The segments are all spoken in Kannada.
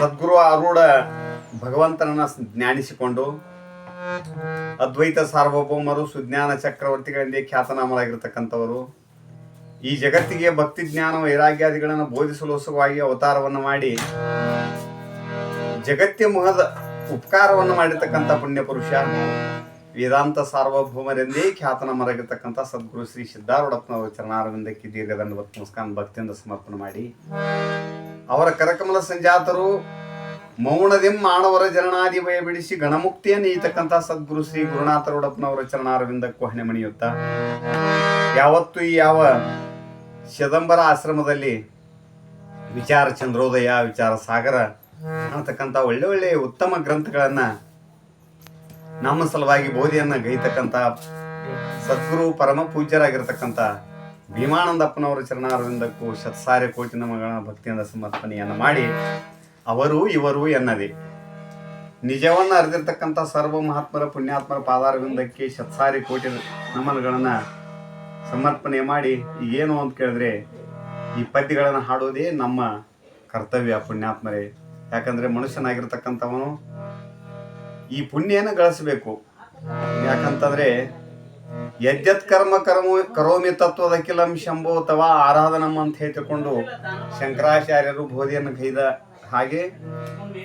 ಸದ್ಗುರು ಆರೂಢ ಭಗವಂತನನ್ನ ಜ್ಞಾನಿಸಿಕೊಂಡು ಅದ್ವೈತ ಸಾರ್ವಭೌಮರು ಸುಜ್ಞಾನ ಚಕ್ರವರ್ತಿಗಳೆಂದೇ ಖ್ಯಾತನಾಮರಾಗಿರ್ತಕ್ಕಂಥವರು, ಈ ಜಗತ್ತಿಗೆ ಭಕ್ತಿ ಜ್ಞಾನ ವೈರಾಗ್ಯಾದಿಗಳನ್ನು ಬೋಧಿಸಲು ಸಲುವಾಗಿ ಅವತಾರವನ್ನು ಮಾಡಿ ಜಗತ್ತಿ ಮುಖದ ಉಪಕಾರವನ್ನು ಮಾಡಿರ್ತಕ್ಕಂಥ ಪುಣ್ಯ ಪುರುಷ, ವೇದಾಂತ ಸಾರ್ವಭೌಮರೆಂದೇ ಖ್ಯಾತನಾಮರಾಗಿರ್ತಕ್ಕಂಥ ಸದ್ಗುರು ಶ್ರೀ ಸಿದ್ಧಾರೂಢಪ್ಪನವರ ಚರಣಾರವಿಂದಕ್ಕೆ ದೀರ್ಘದಂಡ ನಮಸ್ಕಾರ ಭಕ್ತಿಯಿಂದ ಸಮರ್ಪಣೆ ಮಾಡಿ. ಅವರ ಕರಕಮಲ ಸಂಜಾತರು ಮೌನದಿಂ ಮಾನವರ ಜನನಾದಿ ಭಯ ಬಿಡಿಸಿ ಗಣಮುಕ್ತಿಯನ್ನು ಈತಕ್ಕಂಥ ಸದ್ಗುರು ಶ್ರೀ ಗುರುನಾಥ ಚರಣಾರವಿಂದ ಚರಣಾರವಿಂದಕ್ಕೂ ಹಣೆ ಮಣಿಯುತ್ತ ಯಾವತ್ತು ಈ ಯಾವ ಶದಂಬರ ಆಶ್ರಮದಲ್ಲಿ ವಿಚಾರ ಚಂದ್ರೋದಯ, ವಿಚಾರ ಸಾಗರ ಅನ್ನತಕ್ಕಂಥ ಒಳ್ಳೆ ಒಳ್ಳೆ ಉತ್ತಮ ಗ್ರಂಥಗಳನ್ನ ನಮ್ಮ ಸಲುವಾಗಿ ಬೋಧಿಯನ್ನ ಗೈತಕ್ಕಂಥ ಸದ್ಗುರು ಪರಮ ಪೂಜ್ಯರಾಗಿರ್ತಕ್ಕಂಥ ಭೀಮಾನಂದಪ್ಪನವರ ಚರಣಾರವಿಂದಕ್ಕೂ ಶತ್ಸಾರೆ ಕೋಟಿ ನಮಗಳ ಭಕ್ತಿಯಿಂದ ಸಮರ್ಪಣೆಯನ್ನು ಮಾಡಿ ಅವರು ಇವರು ಎನ್ನದೆ ನಿಜವನ್ನು ಅರಿದಿರ್ತಕ್ಕಂಥ ಸರ್ವ ಮಹಾತ್ಮರ ಪುಣ್ಯಾತ್ಮರ ಪಾದಾರವಿಂದಕ್ಕೆ ಶತ್ಸಾರಿ ಕೋಟಿ ನಮನಗಳನ್ನು ಸಮರ್ಪಣೆ ಮಾಡಿ ಏನು ಅಂತ ಕೇಳಿದ್ರೆ ಈ ಪದ್ಯಗಳನ್ನು ಹಾಡೋದೇ ನಮ್ಮ ಕರ್ತವ್ಯ ಪುಣ್ಯಾತ್ಮರೇ. ಯಾಕಂದ್ರೆ ಮನುಷ್ಯನಾಗಿರ್ತಕ್ಕಂಥವನು ಈ ಪುಣ್ಯನ ಗಳಿಸಬೇಕು. ಯಾಕಂತಂದ್ರೆ ಯದ್ಯತ್ ಕರ್ಮ ಕರ್ಮ ಕರೋಮಿ ತತ್ವದ ಕಿಲಂ ಶಂಭೋ ಅಥವಾ ಆರಾಧನಂ ಅಂತ ಹೇಳ್ತಿಕೊಂಡು ಶಂಕರಾಚಾರ್ಯರು ಬೋಧಿಯನ್ನು ಕೈದ ಹಾಗೆ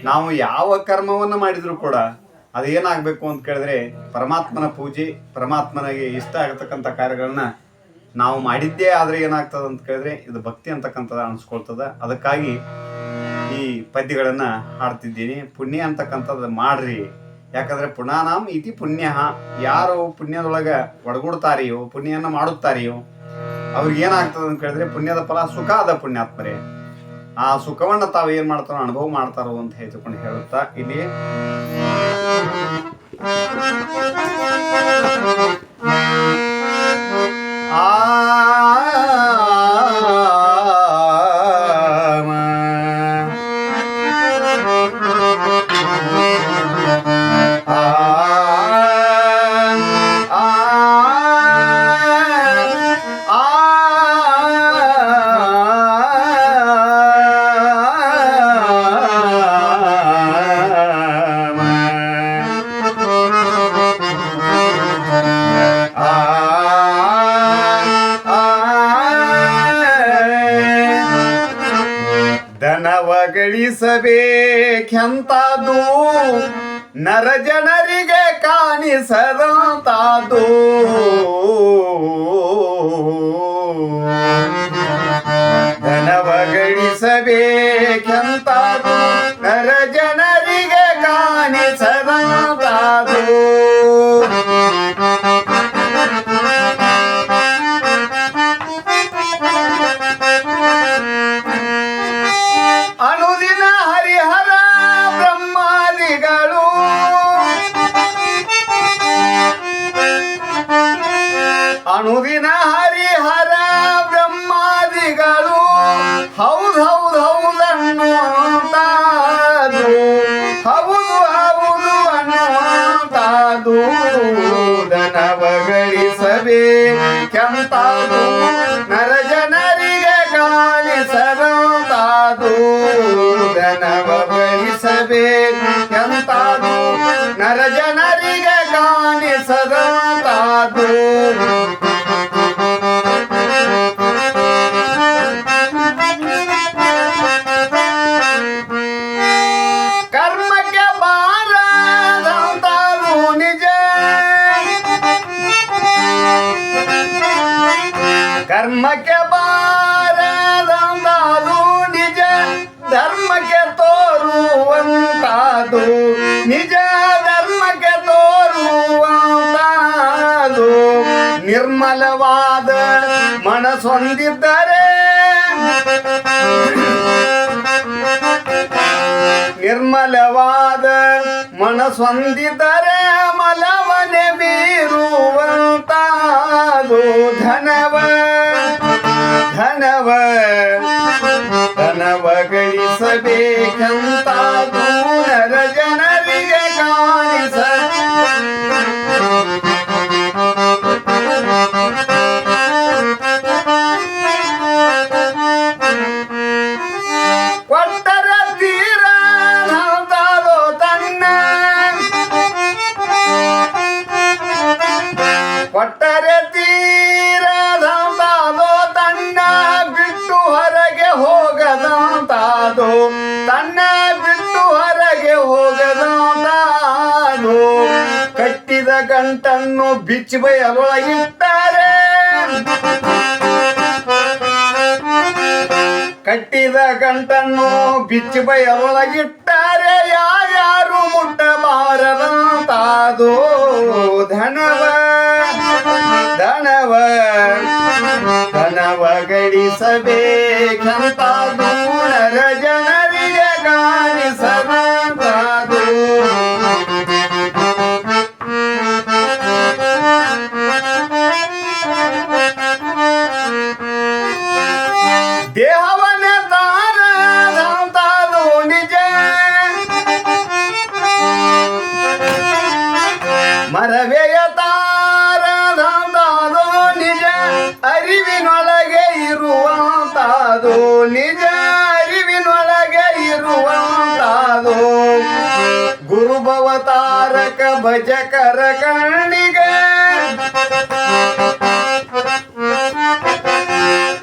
ನಾವು ಯಾವ ಕರ್ಮವನ್ನು ಮಾಡಿದ್ರು ಕೂಡ ಅದೇನಾಗಬೇಕು ಅಂತ ಕೇಳಿದ್ರೆ ಪರಮಾತ್ಮನ ಪೂಜೆ, ಪರಮಾತ್ಮನಿಗೆ ಇಷ್ಟ ಆಗತಕ್ಕಂಥ ಕಾರ್ಯಗಳನ್ನ ನಾವು ಮಾಡಿದ್ದೇ ಆದರೆ ಏನಾಗ್ತದೆ ಅಂತ ಕೇಳಿದ್ರೆ ಇದು ಭಕ್ತಿ ಅಂತಕ್ಕಂಥದ್ದು ಅನಿಸ್ಕೊಳ್ತದೆ. ಅದಕ್ಕಾಗಿ ಈ ಪದ್ಯಗಳನ್ನು ಹಾಡ್ತಿದ್ದೀನಿ. ಪುಣ್ಯ ಅಂತಕ್ಕಂಥದ್ದು ಮಾಡ್ರಿ. ಯಾಕಂದ್ರೆ ಪುಣಾನಾಮ್ ಇತಿ ಪುಣ್ಯ. ಯಾರು ಪುಣ್ಯದೊಳಗೆ ಒಡಗೂಡ್ತಾರಿಯೋ ಪುಣ್ಯನ ಮಾಡುತ್ತಾರೆಯೋ, ಅವ್ರಿಗೆ ಏನಾಗ್ತದೆ ಅಂತ ಕೇಳಿದ್ರೆ ಪುಣ್ಯದ ಫಲ ಸುಖ ಅದ ಪುಣ್ಯಾತ್ಮರೇ. ಆ ಸುಖವನ್ನ ತಾವು ಏನ್ ಮಾಡ್ತಾರೋ, ಅನುಭವ ಮಾಡ್ತಾರೋ ಅಂತ ಹೇಳ್ಕೊಂಡು ಹೇಳುತ್ತಾ ಇಲ್ಲಿ. ಆ ಗಳಿಸಬೇಕೆಂತಾದು ನರ ಜನರಿಗೆ ಕಾಣಿಸದಂತಾದು. ಧನವ ಗಳಿಸಬೇಕೆಂತಾದು ಅನುದಿನ ಹರಿಹರ ಬ್ರಹ್ಮಾದಿಗಳು ಹೌದು ಹೌದು ಹೌದನ್ನು ಅಂತಾದು ಹೌದು ಹೌದು ಅನ್ನುವಂತಾದು ದನವ ಗಳಿಸಬೇಕೆಂತಾದು ನರ ಜನರಿಗೆ ಕಾಣಿಸದಂತಾದು ದನವ ಗಳಿಸಬೇಕೆಂತಾದು ನಿರ್ಮಲವಾದ ಮನಸ್ಸೊಂದಿದ್ದರೆ ನಿರ್ಮಲವಾದ ಮನಸ್ಸೊಂದಿದ್ದರೆ ಮಲವನೆ ಬೀರುವಂತಾದು ಧನವ ಧನವ ಧನವ ಗಳಿಸಬೇಕಂತಾದು ಕರೆತೀರದಂತಾದೋ ತನ್ನ ಬಿಟ್ಟು ಹೊರಗೆ ಹೋಗದಂತಾದು. ತನ್ನ ಬಿಟ್ಟು ಹೊರಗೆ ಹೋಗದೋ ಕಟ್ಟಿದ ಗಂಟನ್ನು ಬಿಚ್ಚಿ ಬಯಲೊಳಗಿಟ್ಟಾರೆ ಕಟ್ಟಿದ ಗಂಟನ್ನು ಬಿಚ್ಚಿ ಬಯಲೊಳಗಿಟ್ಟಾರೆ ಯಾರ್ಯಾರು ಮುಟ್ಟಬಾರದಂತಾದೋ. ಧನವ ಧನವ ಧನವ ಗಳಿಸಬೇಕಂತ ದೂರರ ಜನರಿಗೆ ಕಾಣಿಸದಂತಾದೋ ದೇಹವನ್ನ ನಿಜ ಅರಿವಿನೊಳಗೆ ಇರುವಂತಾದೋ. ಗುರುಭವತಾರಕ ಭಜಕರ ಕಣ್ಣಿಗೆ.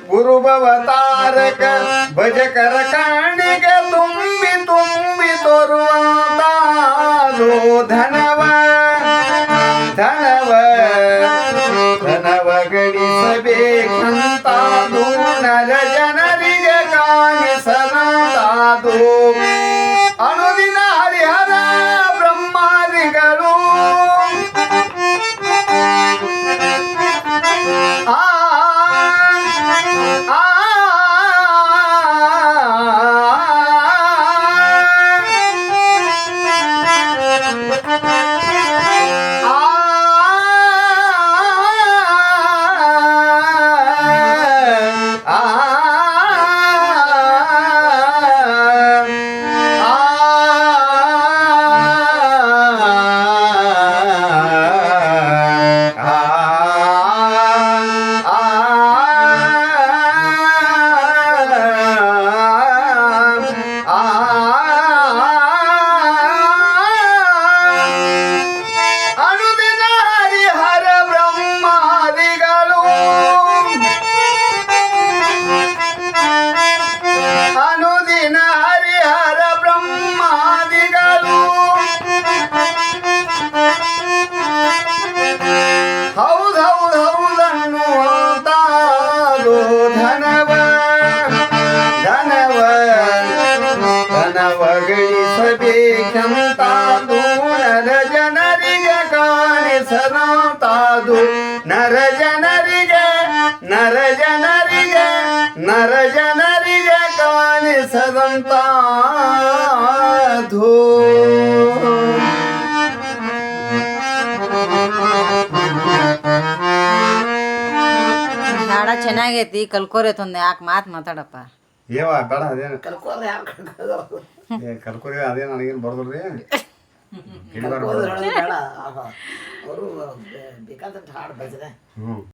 ಗುರುಭವತಾರಕ ಭಜಕರ ಕಾಣಿಗೆ ತುಂಬಿ ತುಂಬಿ ತೋರುವಂತಾದು. ಧನವ ಧನವ ಧನವ ಗಳಿಸಬೇಕಂತಾದು ನರ ಕಾಣಿಸದಂತಾದು ಕಾಣಿಸದಂತಾದು ನರ ಜನರಿಗೆ ನರ ಜನರಿಗೆ ನರ ಜನರಿಗೆ ಕಾಣಿಸದಂತಾದು. ಹಾಡ ಚೆನ್ನಾಗೈತಿ. ಕಲ್ಕೋರೈತಿ ತೊಂದೆ ಯಾಕೆ ಮಾತು ಮಾತಾಡಪ್ಪ? ಏವಾ ಬೇಡ ಅದೇನು? ಕಲ್ಕೋರೆ ಕಲ್ಕೊರಿ ಅದೇನು ನನಗೇನು ಬರ್ದಲ್ರಿ? ಕಲ್ಕೋದ್ರೆ ಬೇಡ. ಅವರು ಬೇಕಾದಂತ ಹಾಡು ಬಜನೆ.